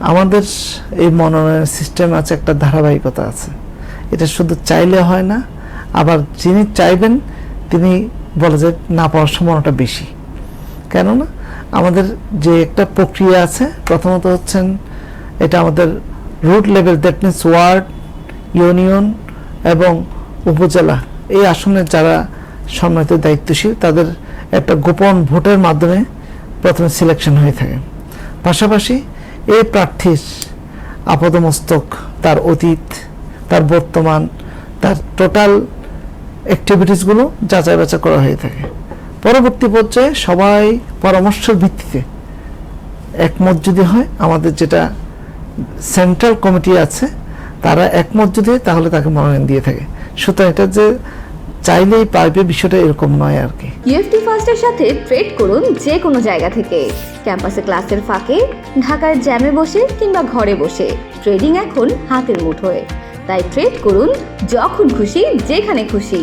আমাদের এই মনোনয়ন সিস্টেম আছে একটা ধারাবাহিকতা আছে। এটা শুধু চাইলে হয় না, আবার যিনি চাইবেন তিনি বলে যে না পাওয়ার সম্ভাবনাটা বেশি। কেননা আমাদের যে একটা প্রক্রিয়া আছে, প্রথমত হচ্ছেন এটা আমাদের root level that means ward union এবং উপজেলা। এই আসনে যারা সম্মানিত দায়িত্বশীল, তাদের একটা গোপন ভোটের মাধ্যমে প্রথমে সিলেকশন হয়ে থাকে। পাশাপাশি এই প্রার্থীর আপাদমস্তক, তার অতীত, তার বর্তমান, তার টোটাল অ্যাক্টিভিটিসগুলো যাচাই বাছাই করা হয়ে থাকে। পরবর্তী পর্যায়ে সবাই পরামর্শের ভিত্তিতে একমত যদি হয়, আমাদের যেটা সেন্ট্রাল কমিটি আছে, তারা একমত যদি তাহলে তাকে মনোনয়ন দিয়ে থাকে। সুতরাং এটা যে চাইলেই পাইবে বিষয়টা এরকম নয় আর কি। ইউএফটি ফার্স্টের সাথে ট্রেড করুন যে কোনো জায়গা থেকে। ক্যাম্পাসে ক্লাসের ফাঁকে, ঢাকার জ্যামে বসে কিংবা ঘরে বসে। ট্রেডিং এখন হাতের মুঠোয়। তাই ট্রেড করুন যখন খুশি, যেখানে খুশি।